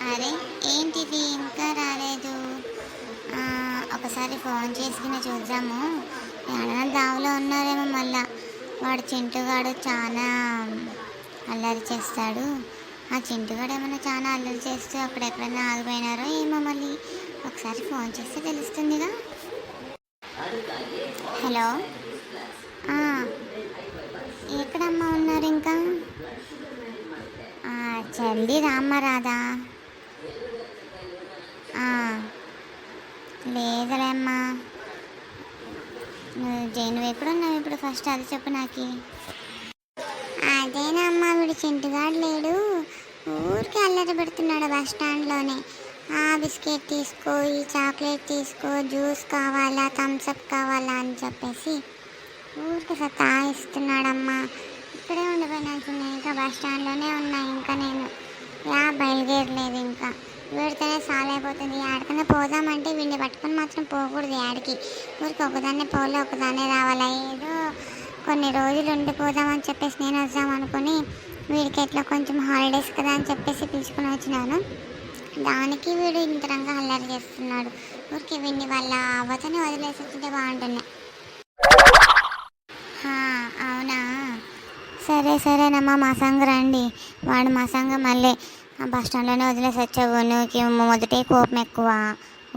అరే ఏంటిది? ఇంకా రాలేదు. ఒకసారి ఫోన్ చేసుకుని చూద్దాము. ఎవరైనా దావలో ఉన్నారేమో మళ్ళా. వాడు చింటుగాడు చాలా అల్లరి చేస్తాడు. ఆ చింటుగాడు ఏమైనా చాలా అల్లరి చేస్తూ అక్కడ ఎక్కడైనా ఆగిపోయినారో ఏమో మళ్ళీ. ఒకసారి ఫోన్ చేస్తే తెలుస్తుందిగా. హలో. ఎక్కడమ్మా ఉన్నారు ఇంకా? ఆ, చెల్లి రామ్మ రాదా లేదులేమ్మా నువ్వు జైను ఎక్కడున్నావు ఇప్పుడు ఫస్ట్ అది చెప్పు నాకు. అదేనమ్మా వీడు చింటుగాడు లేడు. ఊరికి అల్లరి పెడుతున్నాడు బస్ స్టాండ్లోనే. ఆ బిస్కెట్ తీసుకో ఈ చాక్లెట్ తీసుకో జ్యూస్ కావాలా థమ్స్అప్ కావాలా అని చెప్పేసి ఊరికి సతాయిస్తున్నాడమ్మా. ఇక్కడే చిన్న ఇంకా బస్ స్టాండ్లోనే ఉన్నా ఇంకా నేను. యా ఇంకా. వీడితోనే సాల్ అయిపోతుంది. ఆడకనే పోదామంటే వీడిని పట్టుకొని మాత్రం పోకూడదు ఆడికి ఊరికి ఒకదాన్నే పోలే ఒకదాన్నే రావాలి. ఏదో కొన్ని రోజులు ఉండిపోదామని చెప్పేసి నేను వద్దాం అనుకుని వీడికి ఎట్లా కొంచెం హాలిడేస్ కదా అని చెప్పేసి పిలుచుకుని వచ్చినాను. దానికి వీడు ఇంత రంగా అల్లరి చేస్తున్నాడు. ఊరికి వీడిని వాళ్ళ అవతని వదిలేసి వచ్చింటే బాగుంటుంది అవునా? సరే సరేనమ్మా మా సంగ రండి. వాడు మా సంగ మళ్ళీ. బస్ స్టాండ్లోనే వదిలేసి వచ్చావు నువ్వు మొదటే కోపం ఎక్కువ.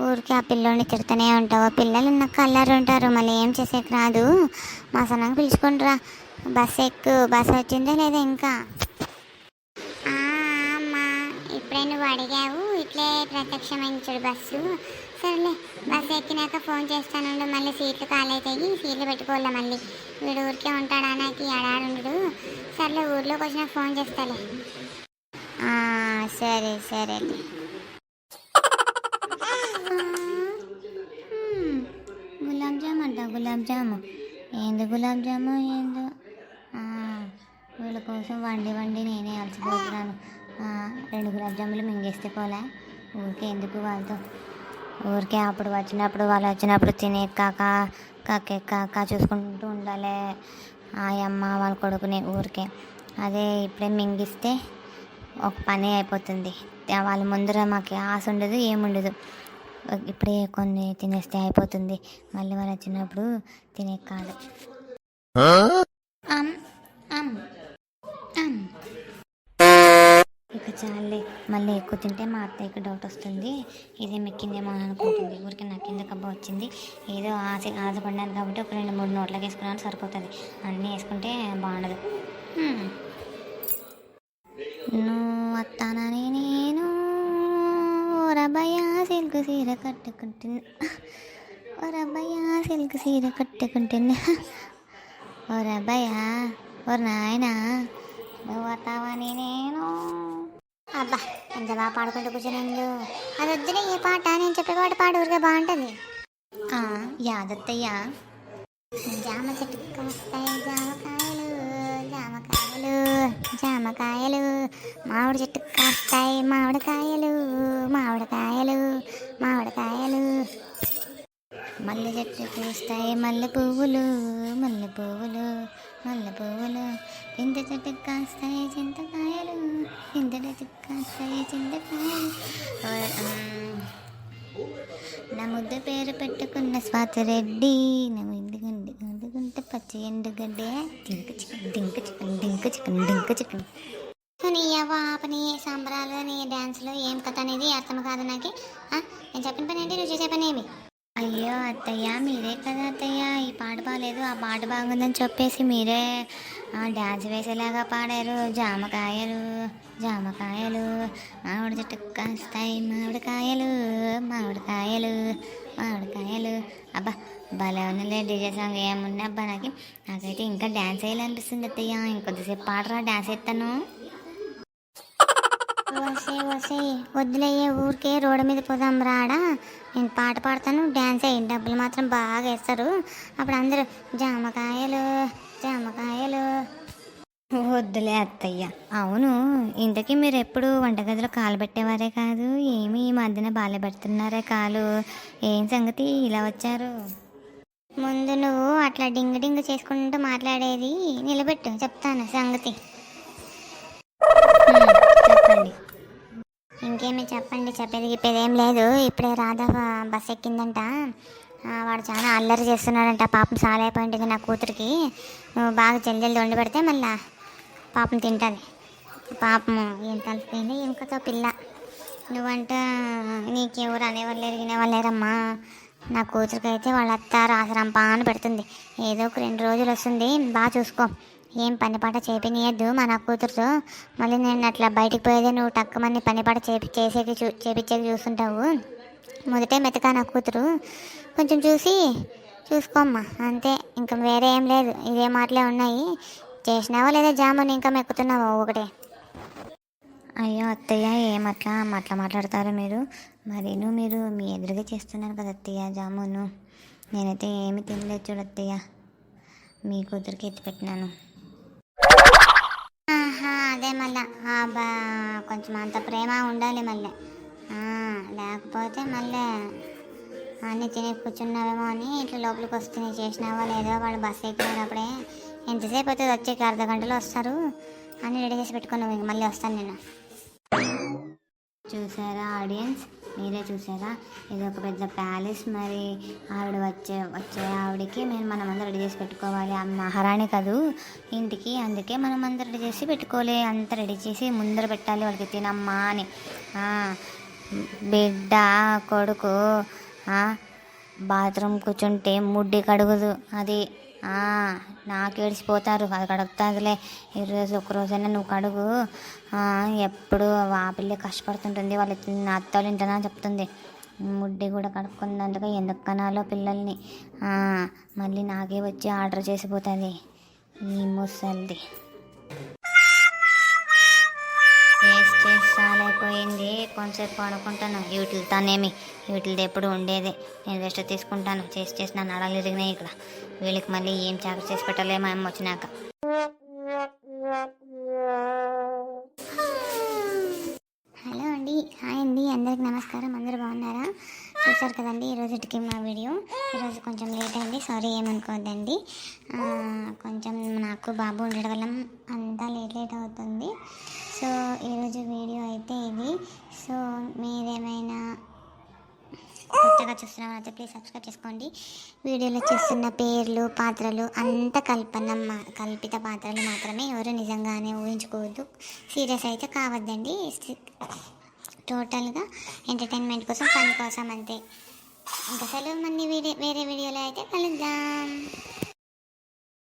ఊరికి ఆ పిల్లోని తిడుతూనే ఉంటావు. పిల్లలు నాకు అల్లరి ఉంటారు మళ్ళీ ఏం చేసేకి రాదు. మా సన్నంగా పిలుచుకుంటురా బస్ ఎక్కు బస్ వచ్చిందా లేదా ఇంకా? ఆ, అమ్మా ఇప్పుడే నువ్వు అడిగావు. ఇట్లే ప్రత్యక్షమైంచుడు బస్సు. సరేలే బస్సు ఎక్కినాక ఫోన్ చేస్తానుండు మళ్ళీ సీట్లు ఖాళీ అవుతాయి సీట్లు పెట్టుకోలే మళ్ళీ? వీడు ఊరికే ఉంటాడా నాకు? ఎడాడుండు సర్లే ఊర్లోకి వచ్చినాక ఫోన్ చేస్తాలే. సరే సరే. గులాబ్ జామ్ అంట గులాబ్ జాము. ఏంది గులాబ్ జాము ఏందో? వీళ్ళ కోసం వండి వండి నేనే అలసిపోతున్నాను. రెండు గులాబ్ జాములు మింగేస్తే పోలే. ఊరికే ఎందుకు వాళ్ళతో? ఊరికే అప్పుడు వచ్చినప్పుడు వాళ్ళు వచ్చినప్పుడు తినే కాక కాకే కాక చూసుకుంటూ ఉండాలి. ఆ అమ్మ వాళ్ళ కొడుకుని ఊరికే. అదే ఇప్పుడే మింగిస్తే ఒక పని అయిపోతుంది. వాళ్ళ ముందర మాకు ఆశ ఉండదు ఏముండదు. ఇప్పుడే కొన్ని తినేస్తే అయిపోతుంది. మళ్ళీ వాళ్ళు వచ్చినప్పుడు తినే కాదు. ఇక చాలే. మళ్ళీ ఎక్కువ తింటే మా అత్తయ్యకి డౌట్ వస్తుంది. ఇదే మెక్కిందేమో అని అనుకుంటుంది. ఊరికి నాకు ఎందుకు అబ్బా వచ్చింది? ఏదో ఆశ ఆశపడ్డాను కాబట్టి ఒక రెండు మూడు నోట్లకి వేసుకున్నాను సరిపోతుంది. అన్నీ వేసుకుంటే బాగుండదు. నువ్వు వస్తానని నేను రబ్బయ్య సిల్క్ సీర కట్టుకుంటున్నా. ఓ రబ్బయ్య సిల్క్ సీర కట్టుకుంటున్నా. ఓ రబ్బయ్య ఓ నాయనా నువ్వు వస్తావని నేను. అబ్బా ఎంత బాగా పాడుకుంటూ కూర్చున్నాను అది వద్దునే ఏ పాట నేను చెప్పే పాట పాడు ఊరికే బాగుంటుంది. యాదత్తయ్య జామ చెట్టుకు కాస్తాయి జామకాయలు జామకాయలు. జామకాయలు మామిడి చెట్టు కాస్తాయి మామిడికాయలు మామిడికాయలు మామిడికాయలు. మల్లె చెట్టు పూస్తాయి మల్లె పువ్వులు మల్లె పువ్వులు మల్లె పువ్వులు. చింత చెట్టు కాస్తాయి చింతకాయలు చింత చెట్టు కాస్తాయి చింతకాయలు. నా ముద్ద పేరు పెట్టుకున్న స్వాతిరెడ్డి నా ఎందుకండి పచ్చి ఎండుగడ్డే డింక చికెన్ డింక చికెన్ డింక చికెన్ డింక చికెన్ నీ అవ్వ పని సంబరాలు నీ డ్యాన్స్లు ఏం కథ అనేది అర్థం కాదు నాకు నేను చెప్పిన పని ఏంటి నువ్వు చేసే పని ఏమి అయ్యో అత్తయ్య మీరే కదా అత్తయ్య ఈ పాట బాగాలేదు ఆ పాట బాగుందని చెప్పేసి మీరే డ్యాన్స్ వేసేలాగా పాడారు జామకాయలు జామకాయలు మామిడి చెట్టు కాస్తాయి మామిడికాయలు మామిడికాయలు మామిడికాయలు. అబ్బా భలే ఉన్నలే డీజే సాంగ్ ఏమున్నా అబ్బా నాకు నాకైతే ఇంకా డ్యాన్స్ వేయాలనిపిస్తుంది అత్తయ్య. ఇంకొద్దిసేపు పాడరా డ్యాన్స్ వేస్తాను. వసే వసే వద్దులయ్యే ఊరికే రోడ్డు మీద పోదాం రాడా నేను పాట పాడతాను డ్యాన్స్ అయ్యి డబ్బులు మాత్రం బాగా వేస్తారు. అప్పుడు అందరూ జామకాయలు జామకాయలు. వద్దులే అత్తయ్య. అవును ఇంతకీ మీరు ఎప్పుడు వంటగదిలో కాలు పెట్టేవారే కాదు? ఏమి ఈ మధ్యన బాగా పెడుతున్నారే కాలు? ఏం సంగతి? ఇలా వచ్చారు. ముందు నువ్వు అట్లా డింగ్ డింగ్ చేసుకుంటూ మాట్లాడేది నిలబెట్టు చెప్తాను సంగతి. చెప్పండి. ఇంకేమి చెప్పండి చెప్పేది చెప్పేది ఏం లేదు. ఇప్పుడే రాధా బస్ ఎక్కిందంట. వాడు చాలా అల్లరి చేస్తున్నాడంట పాపం సాలైపోయింటుంది నా కూతురికి. నువ్వు బాగా జల్ది జల్ది వండి పెడితే మళ్ళీ పాపం తింటుంది. పాపం ఏం తలిపోయింది ఏం కథ పిల్ల? నువ్వంట నీకెవరు అనేవారు లేరు వినేవారు లేరమ్మా నా కూతురికి అయితే వాళ్ళ అత్త రాసరంపా అని పెడుతుంది. ఏదో ఒక రెండు రోజులు వస్తుంది. బాగా చూసుకో. ఏం పని పాట చేపినియద్దు మా నా కూతురుతో. మళ్ళీ నేను అట్లా బయటికి పోయేదే నువ్వు టక్కుమని పని పాట చేపి చేసేది చూ చేపించేది చూస్తుంటావు. మొదటే మెతక నా కూతురు. కొంచెం చూసి చూసుకోమ్మా. అంతే. ఇంకా వేరే ఏం లేదు. ఇదే మాటలే ఉన్నాయి. చేసినావా లేదా జామున్ ఇంకా మెక్కుతున్నావా ఒకటే? అయ్యో అత్తయ్య ఏమట్లా అట్లా మాట్లాడతారు మీరు? మరీను మీరు? మీ ఎదురుగా చేస్తున్నారు కదా అత్తయ్య జామును. నేనైతే ఏమి తినలేదు చూడు అత్తయ్య. మీ కూతురికి ఎత్తి పెట్టినాను. ఆహా, అదే మళ్ళా. బా కొంచెం అంత ప్రేమ ఉండాలి మళ్ళీ. లేకపోతే మళ్ళీ అన్నీ తిని కూర్చున్నావేమో అని ఇట్లా లోపలికి వస్తున్నాయి. చేసినావా లేదో వాళ్ళు బస్సు ఎక్కినప్పుడే ఎంతసేపు అవుతుంది వచ్చేకి అర్ధ గంటలో వస్తారు. అని రెడీ చేసి పెట్టుకున్నాం ఇంక మళ్ళీ వస్తాను నేను. చూసారా ఆడియన్స్? మీరే చూసారా? ఇది ఒక పెద్ద ప్యాలెస్ మరి. ఆవిడ వచ్చే వచ్చే ఆవిడకి మేము మనం అందరం రెడీ చేసి పెట్టుకోవాలి. ఆ మహారాణి కాదు. ఇంటికి అందుకే మనం అందరం రెడీ చేసి పెట్టుకోవాలి అంత రెడీ చేసి ముందర పెట్టాలి వాళ్ళకి తినమ్మా అని. బిడ్డ కొడుకు బాత్రూమ్ కూర్చుంటే ముడ్డి కడుగుదు. అది నాకు ఏడిసిపోతారు. అది కడుగుతుందిలే. ఈరోజు ఒకరోజైనా నువ్వు కడుగు. ఎప్పుడు ఆ పిల్ల కష్టపడుతుంటుంది. వాళ్ళ అత్తలు ఇంటనా చెప్తుంది. ముడ్డి కూడా కడుక్కున్నందుకు ఎందుకు కనాలో పిల్లల్ని మళ్ళీ నాకే వచ్చి ఆర్డర్ చేసిపోతుంది. ఈ ముసల్ది. చేసి చేసి చాలైపోయింది కొంచెంసేపు పడుకుంటాను. వీటితోనేమి వీటిది ఎప్పుడు ఉండేదే. నేను రెస్ట్ తీసుకుంటాను. చేసి చేసి నా నడలు ఇరిగినాయి ఇక్కడ. వీళ్ళకి మళ్ళీ ఏం చాక చేసి పెట్టలేమో అమ్మ వచ్చినాక. హలో అండి. హాయ్ అండి. అందరికి నమస్కారం. అందరూ బాగున్నారా? చూసారు కదండి ఈరోజుకి మా వీడియో. ఈరోజు కొంచెం లేట్ అయింది. సారీ ఏమనుకోవద్దండి. కొంచెం నాకు బాబు ఉండడం వల్ల అంతా లేట్ లేట్ అవుతుంది. సో ఈరోజు వీడియో అయితే ఇది. సో మీరేమైనా కొత్తగా చూస్తున్నారైతే ప్లీజ్ సబ్స్క్రైబ్ చేసుకోండి. వీడియోలో చూస్తున్న పేర్లు పాత్రలు అంత కల్పన మా- కల్పిత పాత్రలు మాత్రమే ఎవరు నిజంగానే ఊహించుకోవద్దు. సీరియస్ అయితే కావద్దండి. టోటల్గా ఎంటర్టైన్మెంట్ కోసం ఫన్ కోసం అంతే. ఇంకా సెలవు మంది వీడియో వేరే వీడియోలో అయితే కలుద్దాం.